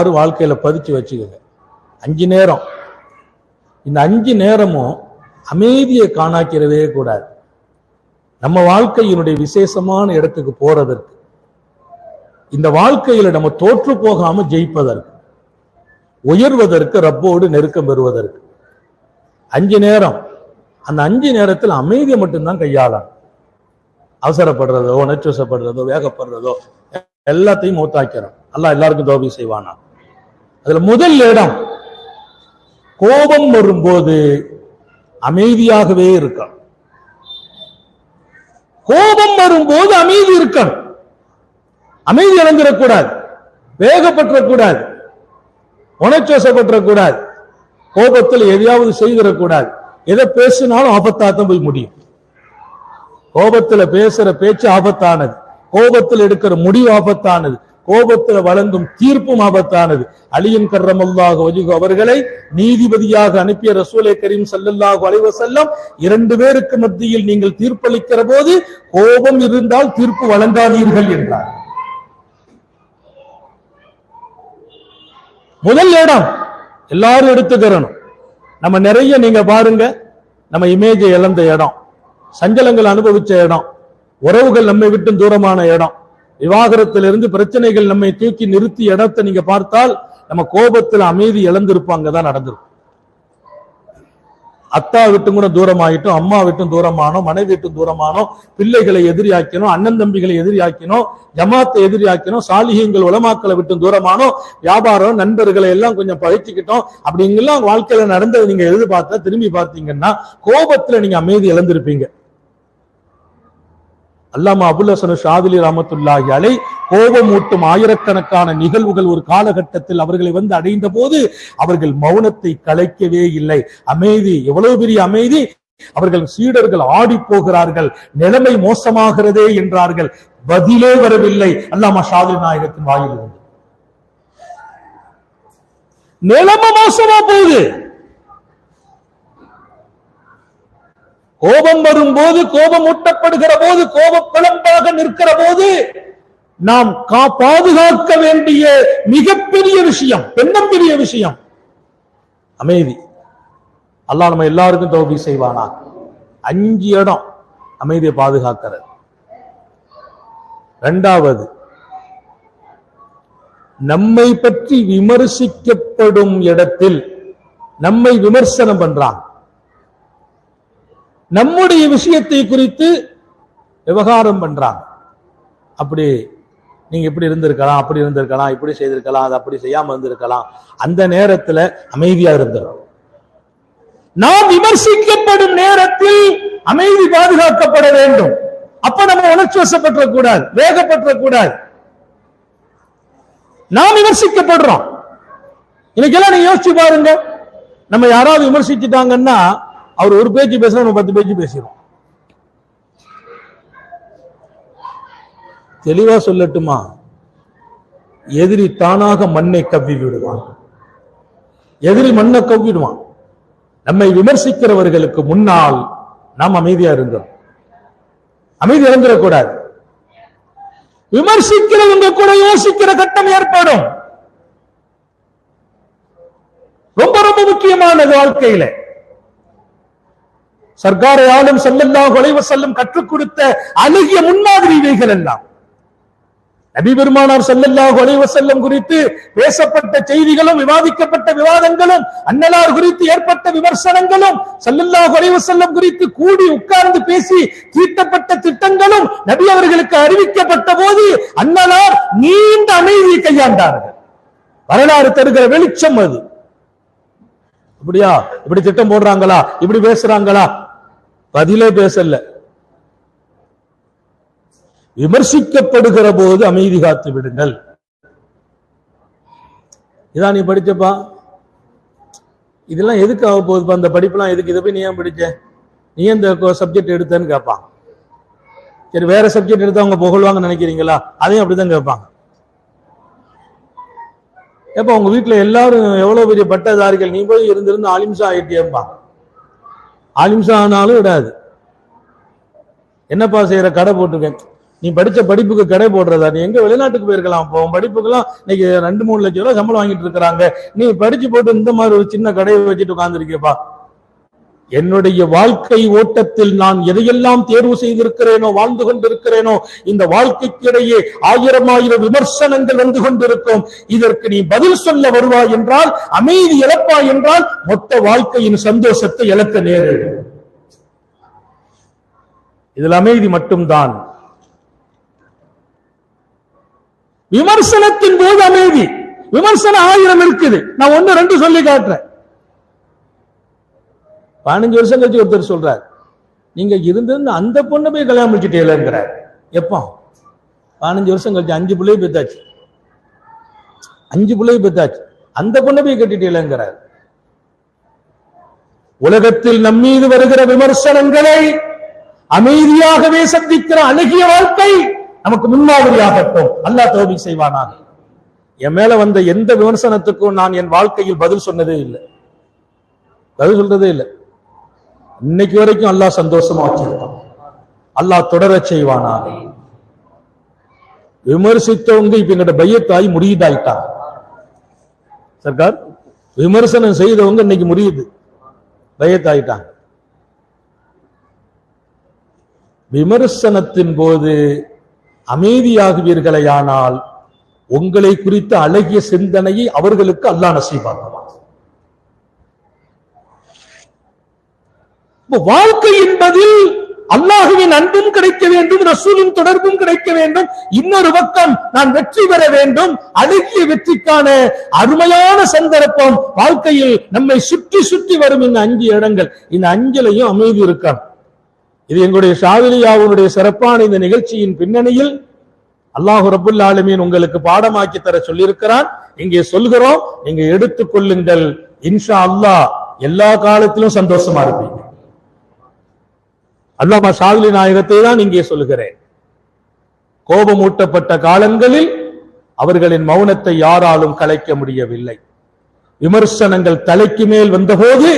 எல்லாரும் வாழ்க்கையில பதிச்சு வச்சுக்கோங்க அஞ்சு நேரம். இந்த அஞ்சு நேரமும் அமைதியை காணாக்கிறதே கூடாது. நம்ம வாழ்க்கையினுடைய விசேஷமான இடத்துக்கு போறதற்கு. இந்த வாழ்க்கையில நம்ம தோற்று போகாம ஜெயிப்பதற்கு. உயர்வதற்கு ரப்போடு நெருக்கம் பெறுவதற்கு. அஞ்சு நேரம். அந்த அஞ்சு நேரத்தில் அமைதியை மட்டும்தான் கையாளணும். அவசரப்படுறதோ நச்சுவசப்படுறதோ வேகப்படுறதோ எல்லாத்தையும் மூத்தாக்கிறோம் அல்லாஹ் எல்லாருக்கும் தோபி செய்வானா? அதுல முதல் இடம் கோபம் வரும்போது அமைதியாகவே இருக்கணும். கோபம் வரும்போது அமைதி இருக்கணும். அமைதி இழந்துடக்கூடாது வேகப்பட்டுறக்கூடாது உணர்ச்சிவசப்பட்டுறக்கூடாது கோபத்தில் எதையாவது செய்திடக்கூடாது. எதை பேசினாலும் ஆபத்தாத்தான் போய் முடியும். கோபத்துல பேசுற பேச்சு ஆபத்தானது. கோபத்தில் எடுக்கிற முடிவு ஆபத்தானது. கோபத்துல வழங்கும் தீர்ப்பும் ஆபத்தானது. அலியன் கர்ரமல்லாக வஜிகு அவர்களை நீதிபதியாக அனுப்பிய ரசூலை கரீம் சல்லல்லாஹு அலைஹி செல்லம் இரண்டு பேருக்கு மத்தியில் நீங்கள் தீர்ப்பளிக்கிற போது கோபம் இருந்தால் தீர்ப்பு வழங்காதீர்கள் என்றார். முதல் இடம் எல்லாரும் எடுத்துக்கிறணும். நம்ம நிறைய நீங்க பாருங்க நம்ம இமேஜை இழந்த இடம் சஞ்சலங்கள் அனுபவிச்ச இடம் உறவுகள் நம்மை விட்டு தூரமான இடம் விவாகரத்திலிருந்து பிரச்சனைகள் நம்மை தூக்கி நிறுத்தி இடத்தை நீங்க பார்த்தால் நம்ம கோபத்தில் அமைதி இழந்திருப்பாங்க தான் நடந்திருக்கும். அத்தா விட்டும் கூட தூரமாயிட்டோம் அம்மா விட்டும் தூரமானோம் மனைவி விட்டும் தூரமானோம் பிள்ளைகளை எதிரியாக்கினோம் அண்ணன் தம்பிகளை எதிரியாக்கினோம் ஜமாத்தை எதிரியாக்கினோம் சாலிகங்கள் உலமாக்களை விட்டும் தூரமானோம் வியாபாரம் நண்பர்களை எல்லாம் கொஞ்சம் பழிச்சுக்கிட்டோம் அப்படிங்கெல்லாம் வாழ்க்கையில நடந்ததை நீங்க எழுதி பார்த்தா திரும்பி பார்த்தீங்கன்னா கோபத்துல நீங்க அமைதி இழந்திருப்பீங்க. அல்லாமா அபுல் ஹசன் ஷாதிலி ரஹமத்துல்லாஹி அலை கோபமூட்டும் ஆயிரக்கணக்கான நிகழ்வுகள் ஒரு காலகட்டத்தில் அவர்களை வந்து அடைந்த போது அவர்கள் மௌனத்தை கலைக்கவே இல்லை. அமைதி எவ்வளவு பெரிய அமைதி? அவர்கள் சீடர்கள் ஆடி போகிறார்கள் நிலைமை மோசமாகிறதே என்றார்கள். பதிலே வரவில்லை. அல்லாமா ஷாதில் நாயகத்தின் வாயிலிருந்து. நிலைமை மோசமா போகுது. கோபம் வரும்போது கோபம் ஊட்டப்படுகிற போது கோப பிளம்பாக நிற்கிற போது நாம் கா பாதுகாக்க வேண்டிய மிகப்பெரிய விஷயம் பெண்ணம் பெரிய விஷயம். அமைதி. அல்லாஹ் நம்ம எல்லாருக்கும் தோல்வி செய்வானா அஞ்சு இடம் அமைதியை பாதுகாக்கிறது. ரெண்டாவது நம்மை பற்றி விமர்சிக்கப்படும் இடத்தில் நம்மை விமர்சனம் பண்றான் நம்முடைய விஷயத்தை குறித்து விவகாரம் பண்றாங்க. அப்படி நீங்க இப்படி இருந்திருக்கலாம் அப்படி இருந்திருக்கலாம் இப்படி செய்திருக்கலாம் அது அப்படி செய்யாம இருந்திருக்கலாம். அந்த நேரத்துல அமைதியா இருந்தோம் நாம் விமர்சிக்கப்படும் நேரத்தில் அமைதி பாதுகாக்கப்பட வேண்டும். அப்ப நம்ம உணர்ச்சி வசப்பட்டுற கூடாது வேகப்பட்டுற கூடாது நாம் விமர்சிக்கப்படுறோம். இன்னைக்கெல்லாம் நீங்க யோசிச்சு பாருங்க. நம்ம யாராவது விமர்சிச்சுட்டாங்கன்னா அவர் ஒரு பேச்சு பேசுறா நம்ம பத்து பேச்சு பேசிடும் தெளிவா சொல்லட்டுமா? எதிரி தானாக மண்ணை கவ்வி விடுவான். எதிரி மண்ணை கவ்விடுவான். நம்மை விமர்சிக்கிறவர்களுக்கு முன்னால் நாம் அமைதியா இருந்தோம். அமைதி இழந்துடக்கூடாது விமர்சிக்கிறவங்க கூட யோசிக்கிற கட்டம் ஏற்படும். ரொம்ப ரொம்ப முக்கியமானது வாழ்க்கையில. சர்க்காரை ஆளும் செல்லல்லாஹு அலைஹி கற்றுக் கொடுத்த அழகிய முன்மாதிரி இவைகள் எல்லாம். நபி பெருமானார் செல்லல்லா குலைவ செல்லும் குறித்து பேசப்பட்ட செய்திகளும் விவாதிக்கப்பட்ட விவாதங்களும் அன்னலார் குறித்து ஏற்பட்ட விமர்சனங்களும் செல்லல்லா குலைவ செல்லும் குறித்து கூடி உட்கார்ந்து பேசி தீட்டப்பட்ட திட்டங்களும் நபி அவர்களுக்கு அறிவிக்கப்பட்ட போது அன்னலார் நீண்ட அமைதியை கையாண்டார்கள். வரலாறு தருகிற வெளிச்சம் அது. இப்படியா இப்படி திட்டம் போடுறாங்களா? இப்படி பேசுறாங்களா? பதிலே பேசல. விமர்சிக்கப்படுகிற போது அமைதி காத்து விடுங்கள். இதான் நீ படிச்சப்பா? இதெல்லாம் எதுக்கு ஆக போகுதுப்பா? அந்த படிப்புலாம் எதுக்கு? இதை போய் நீ ஏன் படிச்ச? நீ இந்த சப்ஜெக்ட் எடுத்தேன்னு கேட்பான். சரி வேற சப்ஜெக்ட் எடுத்து அவங்க புகழ்வாங்கன்னு நினைக்கிறீங்களா? அதையும் அப்படிதான் கேட்பாங்க. ஏப்பா உங்க வீட்டுல எல்லாரும் எவ்வளவு பெரிய பட்டதாரிகள்? நீ போய் இருந்திருந்து அலிம்சா ஆயிட்டியப்பா. ஆலிம்சா ஆனாலும் விடாது. என்னப்பா செய்யற கடை போட்டிருக்கேன். நீ படிச்ச படிப்புக்கு கடை போடுறதா? நீ எங்க வெளிநாட்டுக்கு போயிருக்கலாம்? இப்போ உன் படிப்புக்கெல்லாம் இன்னைக்கு ரெண்டு மூணு லட்சம் ரூபாய் சம்பளம் வாங்கிட்டு இருக்கிறாங்க. நீ படிச்சு போட்டு இந்த மாதிரி ஒரு சின்ன கடையை வச்சுட்டு உட்காந்துருக்கியப்பா என்னுடைய வாழ்க்கை ஓட்டத்தில் நான் எதையெல்லாம் தேர்வு செய்திருக்கிறேனோ வாழ்ந்து கொண்டிருக்கிறேனோ இந்த வாழ்க்கைக்கு இடையே ஆயிரம் ஆயிரம் விமர்சனங்கள் வந்து கொண்டிருக்கும். இதற்கு நீ பதில் சொல்ல வருவாய் என்றால் அமைதி இழப்பாய் என்றால் மொத்த வாழ்க்கையின் சந்தோஷத்தை இழக்க நேரிடும். இதில் அமைதி மட்டும்தான். விமர்சனத்தின் போது அமைதி. விமர்சனம் ஆயிரம் இருக்குது. நான் ஒன்னு ரெண்டு சொல்லி காட்டுறேன். பதினஞ்சு வருஷம் கழிச்சு ஒருத்தர் சொல்றார் நீங்க இருந்திருந்து அந்த பொண்ணை போய் கல்யாணம் முடிச்சுட்டேங்கிறார் எப்போ? பதினஞ்சு வருஷம் கழிச்சு அஞ்சு பிள்ளைய பெத்தாச்சு. அஞ்சு பிள்ளைய பெத்தாச்சு. அந்த பொண்ணை போய் கட்டிட்டேங்கிறார் உலகத்தில் நம்மீது வருகிற விமர்சனங்களை அமைதியாகவே சந்திக்கிற அழகிய வாழ்க்கை நமக்கு முன்மாதிரியாகட்டும். அல்லா தோபி செய்வானாக. என் மேல வந்த எந்த விமர்சனத்துக்கும் நான் என் வாழ்க்கையில் பதில் சொன்னதே இல்லை. பதில் சொல்றதே இல்லை. இன்னைக்கு வரைக்கும் அல்லாஹ் சந்தோஷமா வச்சிருக்கான் அல்லாஹ் தொடரச் செய்வானா? விமர்சித்தவங்க இப்ப எங்கிட்ட பையத்தாய் முடியுதாயிட்டாங்க சர்க்கார் விமர்சனம் செய்தவங்க இன்னைக்கு முடியுது பையத்தாயிட்டாங்க. விமர்சனத்தின் போது அமைதியாகுவீர்களையானால் உங்களை குறித்த அழகிய சிந்தனையை அவர்களுக்கு அல்லாஹ் நசீபாக்குவான். வாழ்க்கை என்பதில் அல்லாஹுவின் அன்பும் கிடைக்க வேண்டும் ரசூலின் தொடர்பும் கிடைக்க வேண்டும். இன்னொரு பக்கம் நான் வெற்றி பெற வேண்டும். அழகிய வெற்றிக்கான அருமையான சந்தர்ப்பம் வாழ்க்கையில் நம்மை சுற்றி சுற்றி வரும் இந்த அஞ்சு இடங்கள். இந்த அஞ்சலையும் அமைதி இருக்கான் இது எங்களுடைய ஷாவிலியாவுடைய சிறப்பான இந்த நிகழ்ச்சியின் பின்னணியில் அல்லாஹு ரபுல் ஆலமீன் உங்களுக்கு பாடமாக்கி தர சொல்லியிருக்கிறான். இங்கே சொல்கிறோம் நீங்க எடுத்துக் கொள்ளுங்கள். இன்ஷா அல்லாஹ் எல்லா காலத்திலும் சந்தோஷமா இருப்பீங்க. அல்லாமா ஷாவிலி நாயகத்தை தான் இங்கே சொல்கிறேன் கோபமூட்டப்பட்ட காலங்களில் அவர்களின் மௌனத்தை யாராலும் கலைக்க முடியவில்லை. விமர்சனங்கள் தலைக்கு மேல் வந்தபோது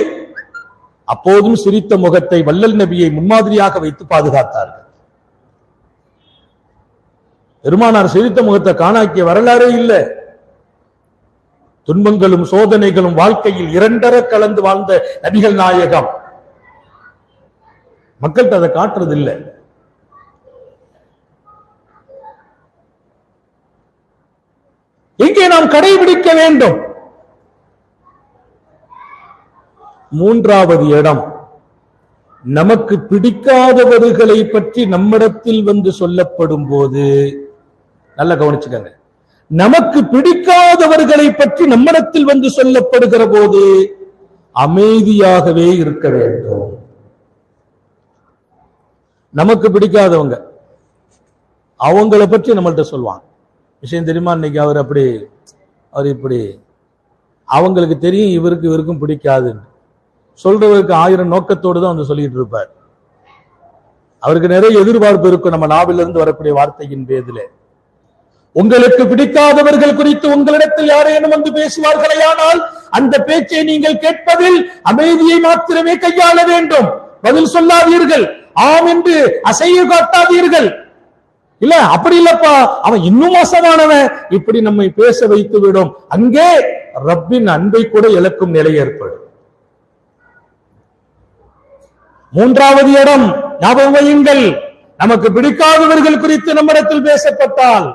அப்போதும் சிரித்த முகத்தை வள்ளல் நபியை முன்மாதிரியாக வைத்து பாதுகாத்தார்கள். பெருமானார் சிரித்த முகத்தை காணாக்கிய வரலாறே இல்லை. துன்பங்களும் சோதனைகளும் வாழ்க்கையில் இரண்டர கலந்து வாழ்ந்த நபிகள் நாயகம். மக்கள்கிட்ட அதை காட்டுறது இல்லை எங்கே நாம் கடைபிடிக்க வேண்டும். மூன்றாவது இடம் நமக்கு பிடிக்காதவர்களை பற்றி நம்மிடத்தில் வந்து சொல்லப்படும் போது நல்லா கவனிச்சுக்கங்க. நமக்கு பிடிக்காதவர்களை பற்றி நம்மிடத்தில் வந்து சொல்லப்படுகிற போது அமைதியாகவே இருக்க வேண்டும். நமக்கு பிடிக்காதவங்க அவங்கள பற்றி நம்மள்ட்ட சொல்லுவாங்க. விஷயம் தெரியுமா? இன்னைக்கு அவர் அப்படி அவர் இப்படி அவங்களுக்கு தெரியும் இவருக்கு இவருக்கும் பிடிக்காதுன்னு. சொல்றவருக்கு ஆயிரம் நோக்கத்தோடு தான் வந்து சொல்லிட்டு இருப்பார். அவருக்கு நிறைய எதிர்பார்ப்பு இருக்கும் நம்ம நாவிலிருந்து வரக்கூடிய வார்த்தையின் பேதிலே உங்களுக்கு பிடிக்காதவர்கள் குறித்து உங்களிடத்தில் யாரேனும் வந்து பேசுவார்களேயானால் அந்த பேச்சை நீங்கள் கேட்பதில் அமைதியை மாத்திரமே கையாள வேண்டும். பதில் சொல்லாதீர்கள். ஆம் என்று அசைய காட்டாதீர்கள். இல்ல அப்படி இல்லப்பா. அவன் இன்னும் மோசமானவன். இப்படி நம்மை பேச வைத்து விடும் அங்கே ரப்பின் அன்பை கூட இழக்கும் நிலை ஏற்படும். மூன்றாவது இடம் ஞாபகம் வையுங்கள். நமக்கு பிடிக்காதவர்கள் குறித்து நம்மிடத்தில் பேசப்பட்டால்.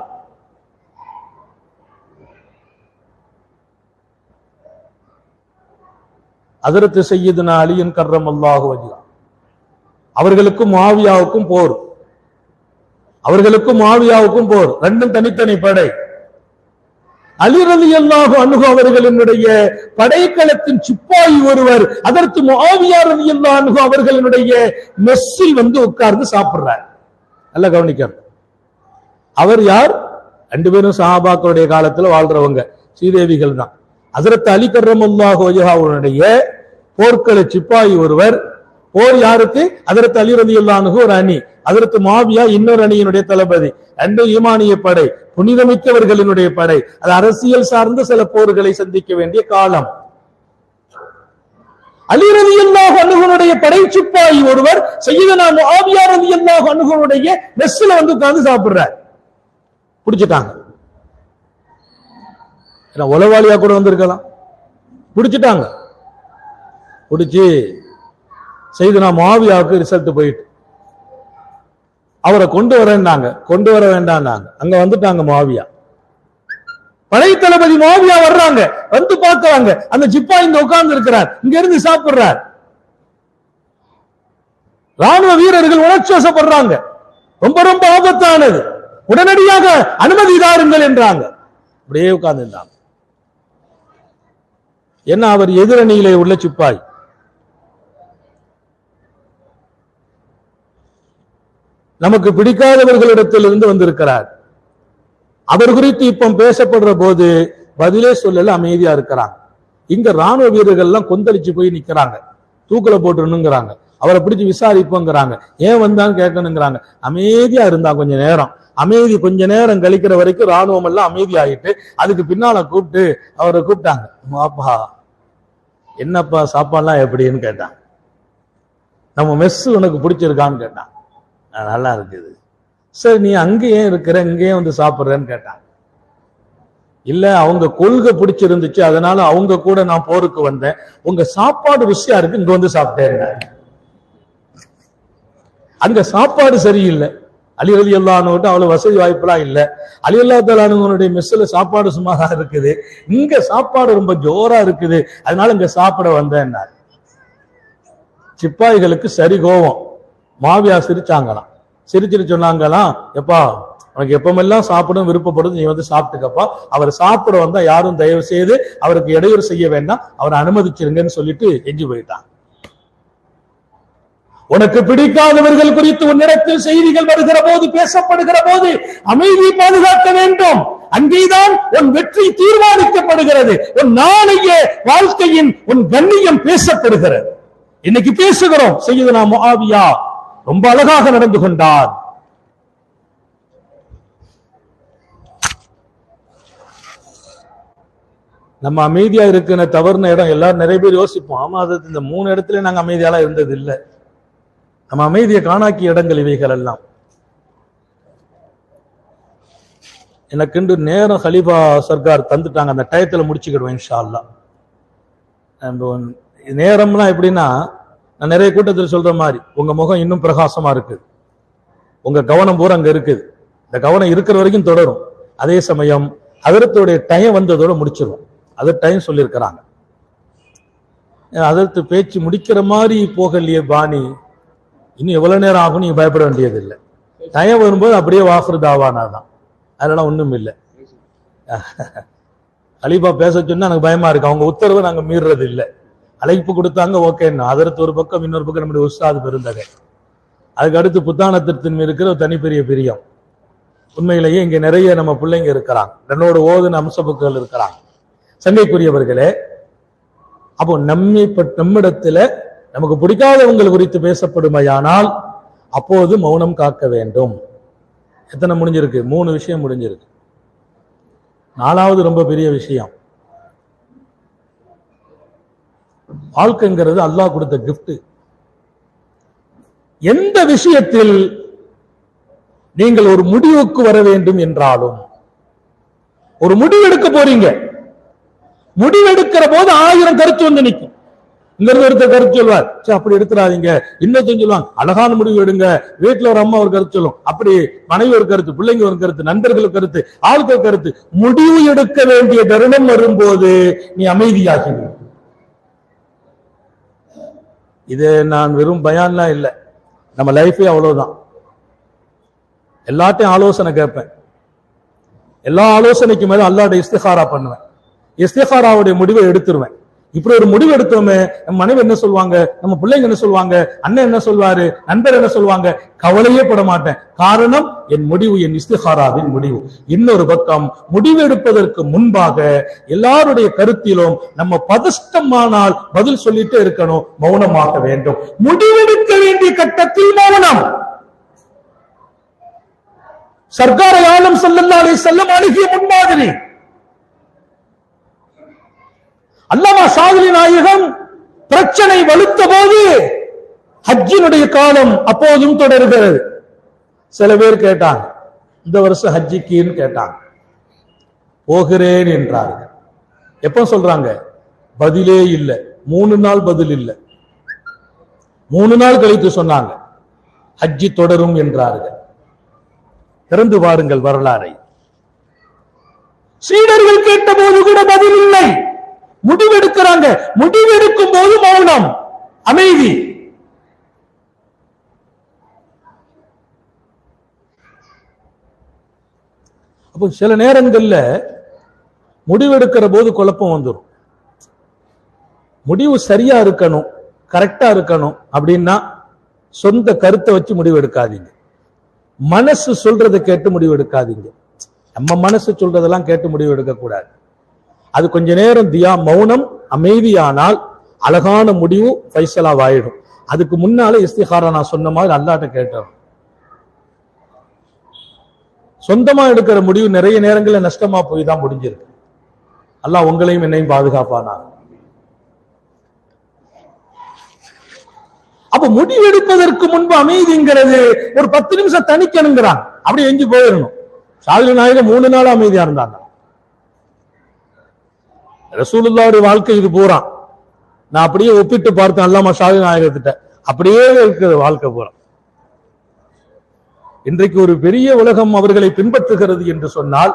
அதரத்து செய்யுதுனா அலியன் கர்ரம் அல்லாஹு வஜ்ஹா. அவர்களுக்கும் மாவியாவுக்கும் போர். அவர்களுக்கும் மாவியாவுக்கும் போர். ரெண்டும் தனித்தனி படை. அலி அல்லாஹு அணுகு அவர்களினுடைய படைக்களத்தின் சிப்பாயி ஒருவர் அதற்கு மாவியா ரலி அல்லா அணுகு அவர்களினுடைய மெஸ்ஸில் வந்து உட்கார்ந்து சாப்பிடுறார். நல்லா கவனிக்க அவர் யார்? ரெண்டு பேரும் சஹாபாக்களுடைய காலத்துல வாழ்றவங்க ஸ்ரீதேவிகள் தான் அதரத்து அலி ஒஜஹாவுடைய போர்க்கள சிப்பாயி ஒருவர் போர் யாருக்கு? அதற்கு அலி ரலி அல்லானுகு ஒரு அணி அதற்கு மாவியா இன்னொரு அணியினுடைய தளபதி. ரெண்டு ஈமானிய படை புனிதமிக்கவர்களினுடைய படை. அது அரசியல் சார்ந்த சில போர்களை சந்திக்க வேண்டிய காலம். அலி அணுகனுடைய படை சிப்பாயி ஒருவர் செய்யுதனால மாவியா ரதி ரலியல்லாஹு அணுகனுடைய மெஸ்ல வந்து உட்கார்ந்து சாப்பிடுறார். பிடிச்சிட்டாங்க. ஏன்னா உளவாளியா கூட வந்திருக்கலாம். பிடிச்சிட்டாங்க. பிடிச்சி செய்தனா மாவியாவுக்கு ரிசல்ட் போயிட்டு. அவரை கொண்டு வரேன்னாங்க. கொண்டு வர வேண்டாம்னாங்க. அங்க வந்துட்டாங்க மாவியா. படை தளபதி மாவியா வர்றாங்க. வந்து பார்க்கறாங்க. அந்த ஜிப்பா இங்க உட்கார்ந்து இருக்கிறார். இங்க இருந்து சாப்பிடுறார். ராணுவ வீரர்கள் உணர்ச்சோசப்படுறாங்க ரொம்ப ரொம்ப ஆபத்தானது. உடனடியாக அனுமதி தாருங்கள் என்றாங்க. அப்படியே உட்கார்ந்து இருந்தாங்க என்ன அவர் எதிரணியிலே உள்ள சிப்பாய்? நமக்கு பிடிக்காதவர்களிடத்திலிருந்து வந்திருக்கிறார். அவர் குறித்து இப்போ பேசப்படுற போது பதிலே சொல்லல அமைதியா இருக்கிறாங்க. இங்க ராணுவ வீரர்கள் எல்லாம் கொந்தளிச்சு போய் நிக்கிறாங்க. தூக்குல போட்டுருணுங்கிறாங்க அவரை பிடிச்சி விசாரிப்போங்கிறாங்க. ஏன் வந்தான்னு கேட்கணுங்கிறாங்க. அமைதியா இருந்தா கொஞ்ச நேரம். அமைதி கொஞ்ச நேரம் கழிக்கிற வரைக்கும் ராணுவம் எல்லாம் அமைதி ஆயிட்டு அதுக்கு பின்னால கூப்பிட்டு அவரை கூப்பிட்டாங்க. மாப்பா என்னப்பா சாப்பாடுலாம் எப்படின்னு கேட்டான். நம்ம மெஸ் உனக்கு பிடிச்சிருக்கான்னு கேட்டான். நல்லா இருக்குது. சரி நீ அங்கேயே இருக்கிற? இங்கேயே வந்து சாப்பிடுறேன்னு கேட்டான் இல்ல அவங்க கொள்கை பிடிச்சிருந்துச்சு அதனால அவங்க கூட நான் போருக்கு வந்தேன். உங்க சாப்பாடு ருசியா இருக்கு இங்க வந்து சாப்பிட்டேன் அங்க சாப்பாடு சரியில்லை. அலி அலி அல்லான்னு அவ்வளவு வசதி வாய்ப்பெல்லாம் இல்லை. அலி அல்லா தலானுடைய மெஸ்ஸில் சாப்பாடு சுமாராக இருக்குது. இங்க சாப்பாடு ரொம்ப ஜோரா இருக்குது. அதனால இங்க சாப்பிட வந்தேன்னார் சிப்பாய்களுக்கு சரி கோவம் மாவியா சிரிச்சாங்களாம். சிரிச்சிட்டு சொன்னாங்களாம் எப்பா உனக்கு எப்பமெல்லாம் சாப்பிடும் விருப்பப்படும் நீ வந்து சாப்பிட்டுக்கப்பா. அவர் சாப்பிட வந்தா யாரும் தயவு செய்து அவருக்கு இடையூறு செய்ய வேண்டாம். அவரை அனுமதிச்சிருங்கன்னு சொல்லிட்டு எஞ்சி போயிட்டான். உனக்கு பிடிக்காதவர்கள் குறித்து உன்னிடத்தில் செய்திகள் வருகிற போது பேசப்படுகிற போது அமைதியை பாதுகாக்க வேண்டும். அங்கேதான் உன் வெற்றி தீர்மானிக்கப்படுகிறது. உன் நாளைய வாழ்க்கையின் உன் கண்ணியம் பேசப்படுகிறது. இன்னைக்கு பேசுகிறோம் செய்யுது நான் முஆவியா ரொம்ப அழகாக நடந்து கொண்டார். நம்ம அமைதியா இருக்கிற தவறுன இடம் எல்லாரும் நிறைய பேர் யோசிப்போம். ஆமா அது இந்த மூணு இடத்துல நாங்க அமைதியாலாம் இருந்தது இல்லை நம்ம அமைதியை காணாக்கிய இடங்கள் இவைகள் எல்லாம். எனக்குண்டு நேரம் ஹலீஃபா சர்க்கார் தந்துட்டாங்க. அந்த டயத்துல முடிச்சுக்கிடுவேன் இன்ஷா அல்லாஹ். நேரம்லாம் எப்படின்னா நான் நிறைய கூட்டத்தில் சொல்ற மாதிரி உங்க முகம் இன்னும் பிரகாசமா இருக்குது. உங்க கவனம் பூரா அங்க இருக்குது. இந்த கவனம் இருக்கிற வரைக்கும் தொடரும். அதே சமயம் அதரத்துடைய டைம் வந்ததோட முடிச்சிருவோம். அது டைம் சொல்லியிருக்கிறாங்க. அதற்கு பேச்சு முடிக்கிற மாதிரி போகலையே பாணி. இன்னும் எவ்வளவு நேரம் ஆகும் நீங்க பயப்பட வேண்டியதில்லை. டைம் வரும்போது அப்படியே வாக்குறது ஆவானா தான் அதெல்லாம் ஒண்ணும் இல்லை. அலிபா பேச சொன்னா எனக்கு பயமா இருக்கு. அவங்க உத்தரவை நாங்க மீறுறது இல்லை அழைப்பு கொடுத்தாங்க ஓகேன்னா. அதற்கு ஒரு பக்கம் இன்னொரு பக்கம் நம்முடைய உஸ்தாது பெருந்தகை. அதுக்கு அடுத்து புத்தானத்தின் இருக்கிற ஒரு தனிப்பெரிய பிரியம். உண்மையிலேயே இங்க நிறைய நம்ம பிள்ளைங்க இருக்கிறாங்க. என்னோட ஓதுன அம்சபுக்கள் இருக்கிறாங்க. சண்டைக்குரியவர்களே அப்போ நம்மை நம்மிடத்துல நமக்கு பிடிக்காதவங்கள் குறித்து பேசப்படுமையானால் அப்போது மௌனம் காக்க வேண்டும். எத்தனை முடிஞ்சிருக்கு? மூணு விஷயம் முடிஞ்சிருக்கு. நாலாவது ரொம்ப பெரிய விஷயம். வாழ்க்கைங்கிறது அல்லாஹ் கொடுத்த கிஃப்ட் எந்த விஷயத்தில் நீங்கள் ஒரு முடிவுக்கு வர வேண்டும் என்றாலும் ஒரு முடிவு எடுக்க போறீங்க. முடிவெடுக்கிற போது ஆயிரம் கருத்து வந்து நிற்கும். இங்க இருந்து ஒருத்தர் கருத்து சொல்வார் சே அப்படி எடுத்துடாதீங்க. இன்னொருத்தன் சொல்லுவாங்க அழகான முடிவு எடுங்க. வீட்டுல ஒரு அம்மா ஒரு கருத்து சொல்லும் அப்படி மனைவி ஒரு கருத்து பிள்ளைங்க ஒரு கருத்து நண்பர்கள் கருத்து ஆட்கள் கருத்து. முடிவு எடுக்க வேண்டிய தருணம் வரும்போது நீ அமைதியாகி இது நான் வெறும் பயான்லாம் இல்லை. நம்ம லைஃபே அவ்வளவுதான். எல்லாத்தையும் ஆலோசனை கேட்பேன். எல்லா ஆலோசனைக்கு மேலே அல்லாட இஸ்திகாரா பண்ணுவேன். இஸ்திகாராவுடைய முடிவை எடுத்துருவேன். இப்படி ஒரு முடிவு எடுத்தோமே நம்ம மனைவி என்ன சொல்லுவாங்க நம்ம பிள்ளைங்க என்ன சொல்லுவாங்க அண்ணன் என்ன சொல்வாரு நண்பர் என்ன சொல்லுவாங்க கவலையே பட மாட்டேன். காரணம் என் முடிவு என் இஸ்திஹாராவின் முடிவு. இன்னொரு பக்கம் முடிவு எடுப்பதற்கு முன்பாக எல்லாருடைய கருத்திலும் நம்ம பதஷ்டமானால் பதில் சொல்லிட்டே இருக்கணும் மௌனமாக வேண்டும். முடிவெடுக்க வேண்டிய கட்டத்தில் மௌனம். சர்க்கார ஆலம் ஸல்லல்லாஹு அலைஹி அணுகிய முன்மாதிரி. சாதனை நாயகம் பிரச்சனை வலுத்த போது ஹஜ்ஜினுடைய காலம் அப்போதும் தொடர்கிறது. சில பேர் கேட்டாங்க இந்த வருஷம் ஹஜ்ஜிக்குன்னு கேட்டாங்க. போகிறேன் என்றார்கள். எப்ப சொல்றாங்க? பதிலே இல்லை. மூணு நாள் பதில் இல்லை. மூணு நாள் கழித்து சொன்னாங்க ஹஜ்ஜி தொடரும் என்றார்கள். திறந்து பாருங்கள் வரலாறை. சீடர்கள் கேட்டபோது கூட பதில் இல்லை. முடிவெடுக்கிறாங்க. முடிவெடுக்கும் போது மௌனம் அமைதி. அப்போ சில நேரங்கள்ல முடிவெடுக்கிற போது குழப்பம் வந்துடும் முடிவு சரியா இருக்கணும் கரெக்டா இருக்கணும் அப்படின்னா சொந்த கருத்தை வச்சு முடிவு எடுக்காதீங்க மனசு சொல்றதை கேட்டு முடிவு எடுக்காதீங்க நம்ம மனசு சொல்றதெல்லாம் கேட்டு முடிவு எடுக்க கூடாது அது கொஞ்ச நேரம் தியா மௌனம் அமைதியானால் அழகான முடிவு ஃபைசலாவாயிடும் அதுக்கு முன்னால இஸ்திகாரா நான் சொன்ன மாதிரி அல்லாட்ட கேட்டோம் சொந்தமா எடுக்கிற முடிவு நிறைய நேரங்களில் நஷ்டமா போய் தான் முடிஞ்சிருக்கு. அல்லா உங்களையும் என்னையும் பாதுகாப்பானா? அப்ப முடிவெடுப்பதற்கு முன்பு அமைதிங்கிறது ஒரு பத்து நிமிஷம் தணிக்கணுங்கிறான். அப்படி எஞ்சி போயிடணும். சாதிரி நாயகம் மூணு நாள் அமைதியா இருந்தாங்க. ரசூலுல்லாவுடைய வாழ்க்கை இது பூரா. நான் அப்படியே ஒப்பிட்டு பார்த்தேன் அல்லாம ஷாஹி நாயகத்திட்ட அப்படியே இருக்கிற வாழ்க்கை பூரா. இன்றைக்கு ஒரு பெரிய உலகம் அவர்களை பின்பற்றுகிறது என்று சொன்னால்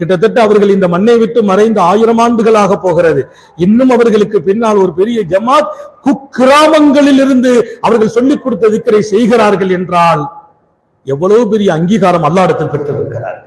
கிட்டத்தட்ட அவர்கள் இந்த மண்ணை விட்டு மறைந்த ஆயிரம் ஆண்டுகளாக போகிறது. இன்னும் அவர்களுக்கு பின்னால் ஒரு பெரிய ஜமாத் குக்கிராமங்களில் இருந்து அவர்கள் சொல்லிக் கொடுத்த திக்கரை செய்கிறார்கள் என்றால் எவ்வளவு பெரிய அங்கீகாரம் அல்லாடத்தில் பெற்றிருக்கிறார்கள்?